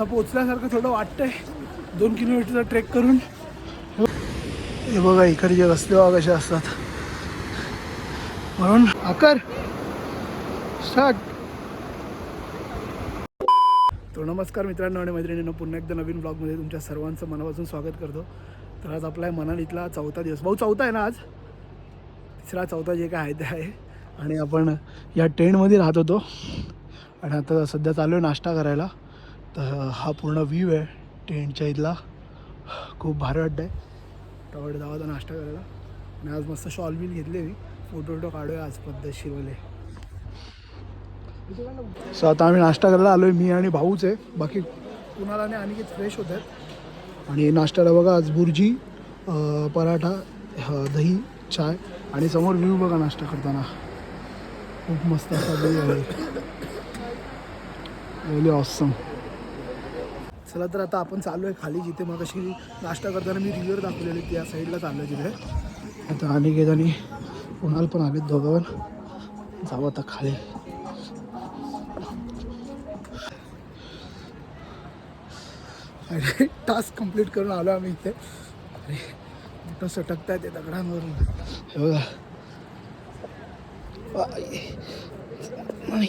आता पोचल्यासारखं थोडं वाटतंय. दोन किलोमीटरचा ट्रेक करून. हे बघा इकडचे रस्ते बघा कसे असतात. म्हणून आकर स्टार्ट तो नमस्कार मित्रांनो आणि मैत्रिणींनो पुन्हा एकदा नवीन ब्लॉगमध्ये तुमच्या सर्वांचं मनापासून स्वागत करतो. तर आज आपला आहे इथला चौथा दिवस. भाऊ चौथा आहे ना आज? तिसरा चौथा जे काय आहे ते आहे. आणि आपण या टेंटमध्ये राहत होतो. आणि आता सध्या चालू आहे नाश्ता करायला. तर हा पूर्ण व्ह्यू आहे टेंटच्या इथला. खूप भारी वाटतं आहे टवड जावा नाश्ता करायला. आणि आज मस्त शॉल बिल घेतले मी. फोटो फोटो काढूया आज पद्धतशीरवाले. सो आता आम्ही नाश्ता करायला आलो आहे मी आणि भाऊच आहे. बाकी कुणाला आणि आणखी फ्रेश होत आहेत आणि नाश्त्याला बघा आज बुर्जी पराठा दही चाय आणि समोर व्ह्यू बघा नाश्ता करताना. खूप मस्त असा व्ह्यू आहे. रिअली ऑसम चला तर आता आपण चालू आहे खाली जिथे मग अशी नाश्ता करताना मी रिव्हर दाखवलेली त्या साईडला चाललो आहे तिथे. आता अनेक आणि कुणाल पण आलेत दोघं जाऊ आता खाली. अरे टास्क कंप्लीट करून आलो आम्ही इथे. अरे मोठं सटकताय ते दगडांवरून. हे बघा. नाही.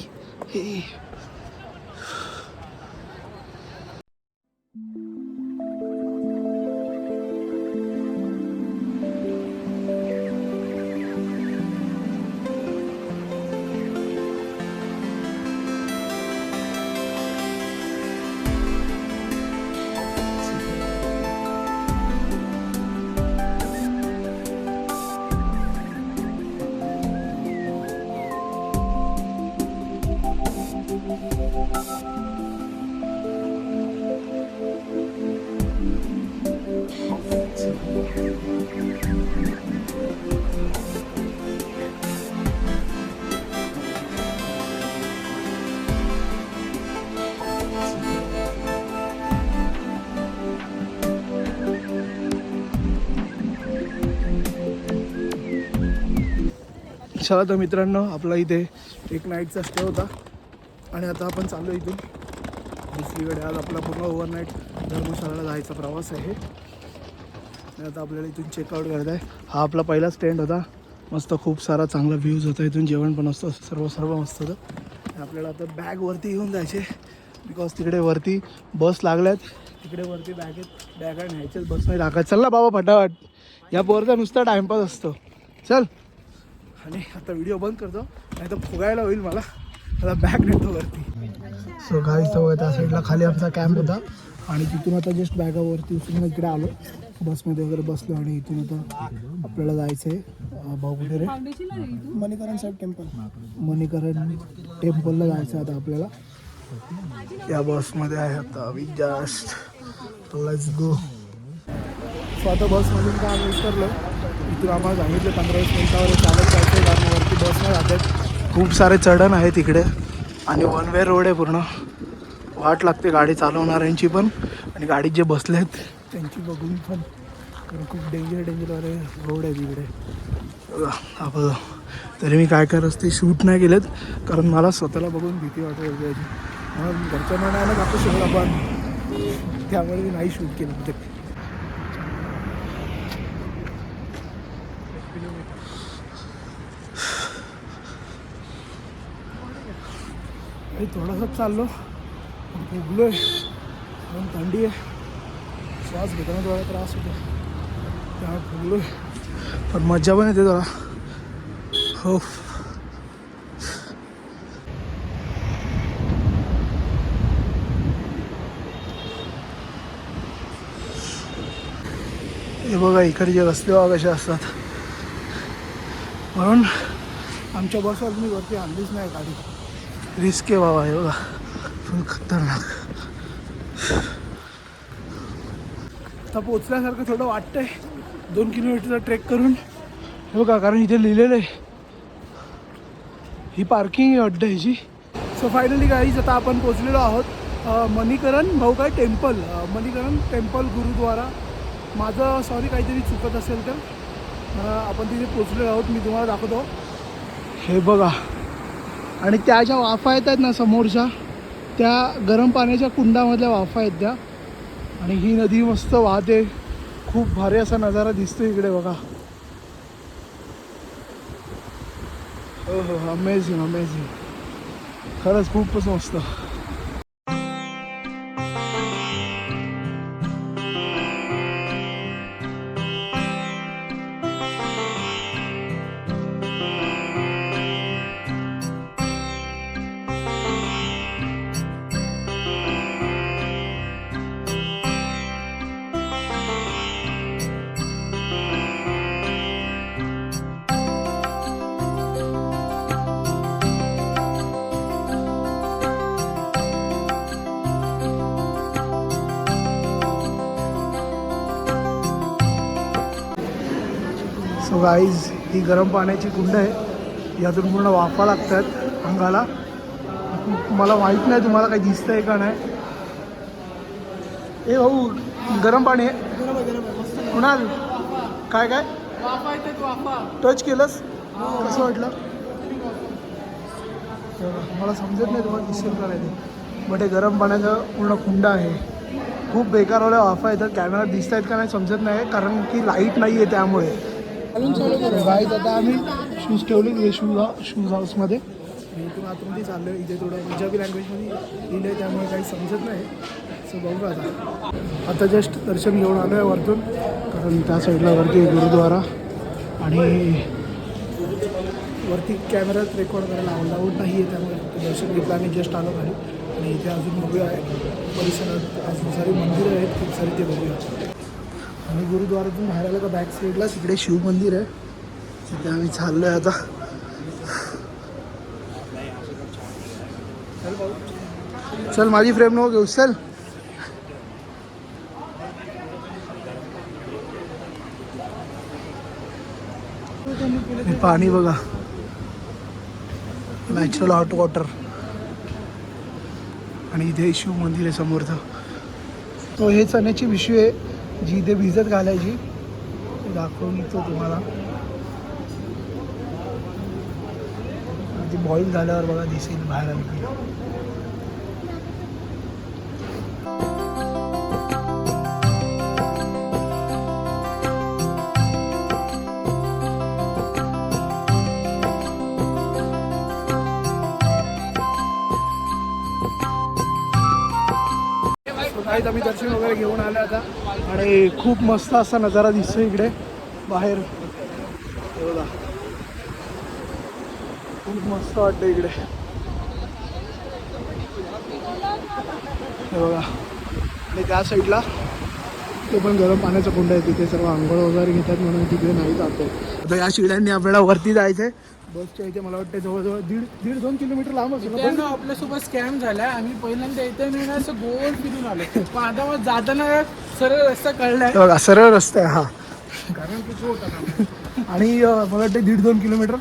हे. चला तर मित्रांनो आपला इथे एक नाईटचा स्टे होता. आणि आता आपण चाललो इथून. दुसरीकडे आज आपला पूर्ण ओव्हरनाईट धर्मशाळेला जायचा प्रवास आहे. आणि आता आपल्याला इथून चेकआउट करत आहे हा आपला पहिला स्टँड होता. मस्त खूप सारा चांगला व्ह्यूज होता इथून. जेवण पण असतं सर्व सर्व मस्त होतं. आपल्याला आता बॅगवरती येऊन जायचे. बिकॉज तिकडे वरती बस लागल्यात. तिकडे वरती बॅगेत बॅगा न्यायच्याच बस नाही टाकायचं चल ना बाबा फटाफट. या पोरचा नुसता टाइमपास असतो. चल. आणि आता व्हिडिओ बंद करतो. नाही तर फुगायला होईल मला. आता बॅग नेतो वरती. सो गाईच बघा त्या साईडला खाली आमचा कॅम्प होता. आणि तिथून आता जस्ट बॅगावरती उचलून इकडे आलो. बसमध्ये वगैरे बसलो आणि इथून आता आपल्याला जायचं आहे भाऊ वगैरे मणिकरण साहेब टेम्पल मणिकरण टेम्पलला जायचं आहे आता आपल्याला. या बसमध्ये आहे आता वि जस्ट लेट्स गो सो आता बसमधून काय आम्ही उतरलो. इथून आम्हाला सांगितलं पंधरा वीस मिनिटावर चालत जायचं कारण वरती बसनं जातात खूप सारे चढण आहे तिकडे आणि वन वे रोड आहे पूर्ण. वाट लागते गाडी चालवणाऱ्यांची पण. आणि गाडीत जे बसले आहेत त्यांची बघून पण कारण खूप डेंजर डेंजर रोड आहे तिकडे आपण तरी मी काय करत असते शूट नाही केलेत कारण मला स्वतःला बघून भीती वाटत होती म्हणून घरच्या मनाला जातो शहर आपण. त्यामुळे मी नाही शूट केलं. ते हे थोडंसं चाललो. फुगलो आहे पण थंडी आहे. श्वास घेताना थोडा त्रास होतो त्या फुगलो आहे पण मजा पण येते थोडा हो. हे बघा इकडचे रस्ते बघा कसे असतात. म्हणून आमच्या बसवर मी वरती आणलीच नाही गाडी. रिस्क आहे बाबा हे बघा. फुल खतरनाक. आता पोचल्यासारखं थोडं वाटतंय. दोन किलोमीटरचा ट्रेक करून. हे बघा कारण इथे लिहिलेलं आहे. ही पार्किंग आहे अड्डा ह्याची. सो फायनली गाईज आता आपण पोचलेलो आहोत मणिकरण भाऊ काय टेम्पल मणिकरण टेम्पल गुरुद्वारा. माझं सॉरी काहीतरी चुकत असेल तर. आपण तिथे पोचलेलो आहोत मी तुम्हाला दाखवतो. हे बघा. आणि त्या ज्या वाफा येत आहेत ना समोरच्या त्या गरम पाण्याच्या कुंडामधल्या वाफा आहेत त्या. आणि ही नदी मस्त वाहते. खूप भारी असा नजारा दिसतो इकडे बघा. हो हो, हो अमेझिंग अमेझिंग खरंच खूपच मस्त. सो गाईज ही गरम पाण्याची कुंड आहे. यातून पूर्ण वाफा लागतात अंगाला. मला माहीत नाही तुम्हाला काही दिसतंय का नाही. ए भाऊ गरम पाणी आहे. कुणाल काय काय? टच केलंस? कसं वाटलं? मला समजत नाही तुम्हाला दिसेल का नाही ते. बट हे गरम पाण्याचं पूर्ण कुंड आहे. खूप बेकारवाल्या वाफा येतात. कॅमेरा दिसत आहेत का नाही समजत नाही कारण की लाइट नाही आहे त्यामुळे. गाईज आता आम्ही शूज ठेवले शूज शूज हाऊसमध्ये इथून आतमध्ये चाललो इथे थोडं पंजाबी लँग्वेजमध्ये लिहिलं आहे त्यामुळे काही समजत नाही. सो बघू आता. आता जस्ट दर्शन घेऊन आलो आहे वरतून. कारण त्या साईडला वरती आहे गुरुद्वारा. आणि वरती कॅमेरात रेकॉर्ड करायला अलाउड नाही आहे त्यामुळे फक्त दर्शन घेतलं आणि जस्ट आलो खाली. आणि इथे अजून बघूया. परिसरात अजून सारी मंदिरं आहेत खूप सारी ते बघूया. आणि गुरुद्वारातून बाहेर आलं का बॅक साईडला तिकडे शिव मंदिर आहे. तिथे आम्ही चाललो आहे आता. चल माझी फ्रेम नको घेऊ चल. पाणी बघा. नॅचरल हॉट वॉटर आणि इथे शिव मंदिर आहे समोरचं. तो हे चण्याची पिशवी आहे. जी इथे भिजत घालायची दाखवून तो तुम्हाला. ती बॉईल झाल्यावर बघा दिसेल बाहेर आणखी. आहेत. आम्ही दर्शन वगैरे घेऊन आले आता. आणि खूप मस्त असा नजारा दिसतो इकडे. बाहेर. बघा. खूप मस्त वाटतं इकडे. हे बघा. आणि त्या साईडला ते पण गरम पाण्याचा कुंड आहे. तिथे सर्व आंघोळ वगैरे घेतात म्हणून तिकडे नाही जातो आता या शिड्यांनी आपल्याला वरती जायचंय. बसच्या इथे मला वाटतं जवळजवळ दीड दीड दोन किलोमीटर लांब असेल ना? आपल्यासोबत स्कॅम झालाय. आम्ही पहिल्यांदा इथे नाही ना असं गोल फिरून आलो. पण आता मग जाताना सरळ रस्ता कळलाय. बघा सरळ रस्ता आहे हा. कारण तो होता ना. आणि अं, मला वाटतं दीड दोन किलोमीटर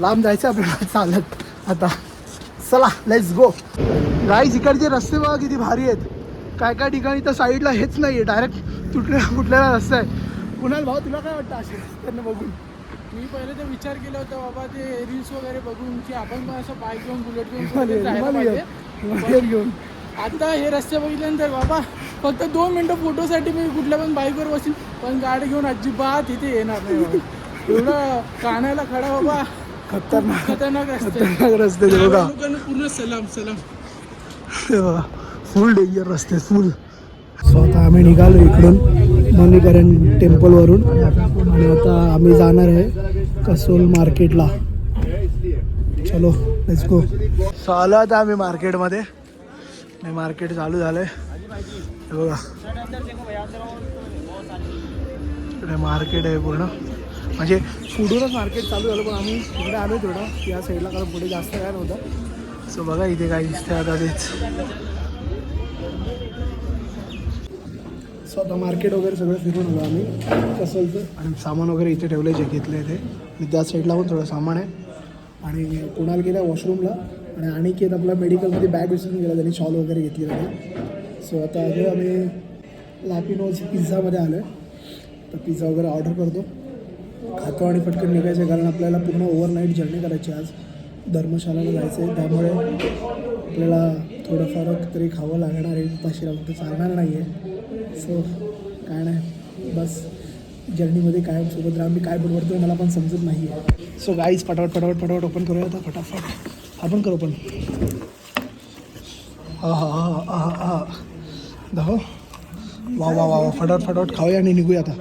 लांब जायचं आपल्याला. चालत आता चला लेट्स गो गाईज इकडचे रस्ते बघा किती भारी आहेत. काय काय ठिकाणी तर साईडला हेच नाही आहे डायरेक्ट तुटल्या कुठलेला रस्ता आहे. कुणाल भाऊ तुला काय वाटतं असे त्यांना बघून. मी पहिले तर विचार केला होता बाबा ते रील्स वगैरे बघून की आपण पण असं बाईक घेऊन बुलेट घेऊन कुठे जायला पाहिजे. घेऊन आता हे रस्ते बघितल्यानंतर बाबा फक्त दोन मिनिटं फोटोसाठी मी कुठल्या पण बाईकवर बसीन पण गाडी घेऊन अजिबात इथे येणार नाही बाबा. एवढं कानाला खडा बाबा खतरनाक खतरनाक रस्ते. खतरनाक रस्ते ते बघा. लोकांना पूर्ण सलाम सलाम. फुल डेंजर रस्ते फुल सो आता आम्ही निघालो इकडून मणिकरण टेम्पलवरून आणि आता आम्ही जाणार आहे कसोल मार्केटला. चलो लेट्स गो सो आलो आता आम्ही मार्केटमध्ये. नाही मार्केट चालू झालं आहे बघा. इकडे मार्केट आहे पूर्ण. म्हणजे पुढूनच मार्केट चालू झालं पण आम्ही इकडे आलो थोडं. या साईडला कारण पुढे जास्त काय नव्हतं. सो बघा इथे काय दिसतंय आता तेच. सो आता मार्केट वगैरे सगळं फिरून आलो आम्ही. कसं आणि सामान वगैरे इथे ठेवलं आहे जे घेतलं आहे ते. मी त्या साईडला पण थोडं सामान आहे. आणि कुणाल गेला वॉशरूमला आणि अनिकेत आपला मेडिकलमध्ये बॅग विसरून गेला त्यांनी शॉल वगैरे घेतली आहे. सो आता आलो आम्ही लॅपिनोज पिझ्झामध्ये आलो आहे तर पिझ्झा वगैरे ऑर्डर करतो. खातो आणि पटकन निघायचं कारण आपल्याला पूर्ण ओव्हरनाईट जर्नी करायची आज. धर्मशालाला जायचं आहे त्यामुळे आपल्याला थोडंफार तरी खावं लागणार आहे. उपाशी राहून तर चालणार नाही आहे सो काय नाही. बस. जर्नीमध्ये कायम सोबत राहा. मी काय बनवतो मला पण समजत नाही आहे सो गाईज फटाफट फटाफट फटाफट ओपन करूया आता. फटाफट. आपण करू पण. हा हा हा हा हा. वा वा वा वा. फटाफट फटाफट खाऊया आणि निघूया आता.